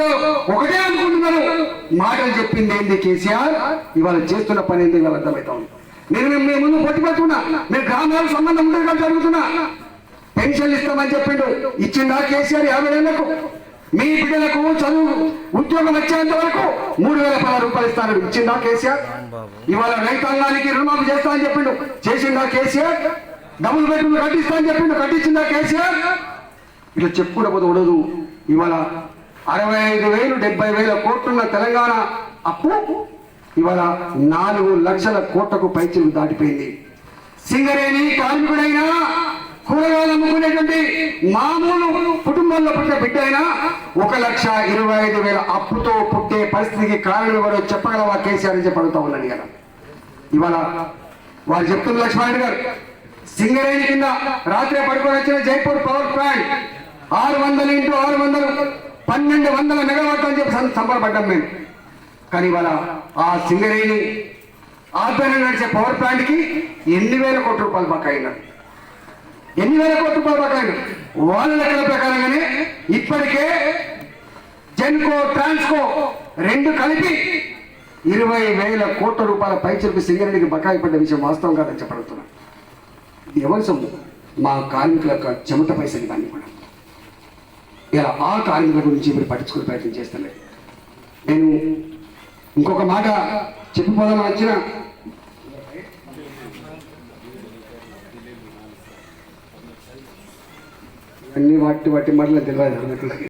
ప్రజల్లో ఒకటే అనుకుంటున్నారు మాటలు చెప్పింది ఏంది కేసీఆర్? ఇవాళ చేస్తున్న పని ఏంటి ఇవాళ అర్థమవుతా ఉంది నేను మేము మీ ముందు పొట్టి పెట్టుకున్నా మీరు గ్రామాల సంబంధం ఉంటుంది కాబట్టి జరుగుతున్నా. పెన్షన్లు ఇస్తామని చెప్పిండు. ఇచ్చిందా కేసీఆర్ యాభై ఏళ్ళకు? మీ బిడ్డలకు చదువు ఉద్యోగం వచ్చేంత వరకు మూడు వేల పదహారు రూపాయలు ఇస్తాను ఇచ్చిందా కేసీఆర్? ఇవాళ రైతాంగానికి రుణమాఫీ చేస్తా అని చెప్పిండు. చేసిందా కేసీఆర్? డబుల్ బెడ్రూమ్ కట్టిస్తా అని చెప్పిండు. కట్టించిందా కేసీఆర్? ఇట్లా చెప్పుకుంటూ పోతే ఉండదు ఇవాళ అరవై ఐదు వేలు డెబ్బై వేల కోట్లున్న తెలంగాణ. అప్పు? ఇవాళ నాలుగు లక్షల కోట్లకు పైచిలు దాటిపోయింది. సింగరేణి కార్మికుడైనా కూరగాయలు అమ్ముకునేటువంటి మామూలు కుటుంబంలో పుట్టిన బిడ్డ అయినా ఒక లక్ష ఇరవై ఐదు వేల అప్పుతో పుట్టే పరిస్థితికి కారణం ఎవరో చెప్పగలవా కేసీఆర్ అని చెప్పి అడుగుతా ఉన్నాను కదా ఇవాళ వారు చెప్తున్న లక్ష్మణ్ గారు సింగరేణి కింద రాత్రి పడుకొని వచ్చిన జైపూర్ పవర్ ప్లాంట్ ఆరు వందలు ఇంటూ ఆరు వందలు పన్నెండు వందల మెగావాట్లు అని చెప్పి సంబరపడ్డాం మేము. కానీ ఇవాళ ఆ సింగరేణి ఆధ్వర్యంలో నడిచే పవర్ ప్లాంట్కి ఎన్ని వేల కోట్ల రూపాయలు బకాయినారు ఎన్ని వేల కోట్ల రూపాయలు బకాయినారు వాళ్ళ లెక్కల ప్రకారంగానే ఇప్పటికే జెన్కో ట్రాన్స్కో రెండు కలిపి ఇరవై వేల కోట్ల రూపాయల పైచలకు సింగరేణికి బకాయి పడ్డ విషయం వాస్తవం కాదని చెప్పడుతున్నా ఇది ఎవరి సొమ్ము? మా కార్మికుల యొక్క చెమట పైసలు దాన్ని కూడా. ఇలా ఆ కార్మికుల గురించి మీరు పట్టించుకునే ప్రయత్నం చేస్తలేదు నేను ఇంకొక మాట చెప్పిపోదామని వచ్చిన అన్ని వాటి వాటి మరల తెలియదు అన్నట్టు.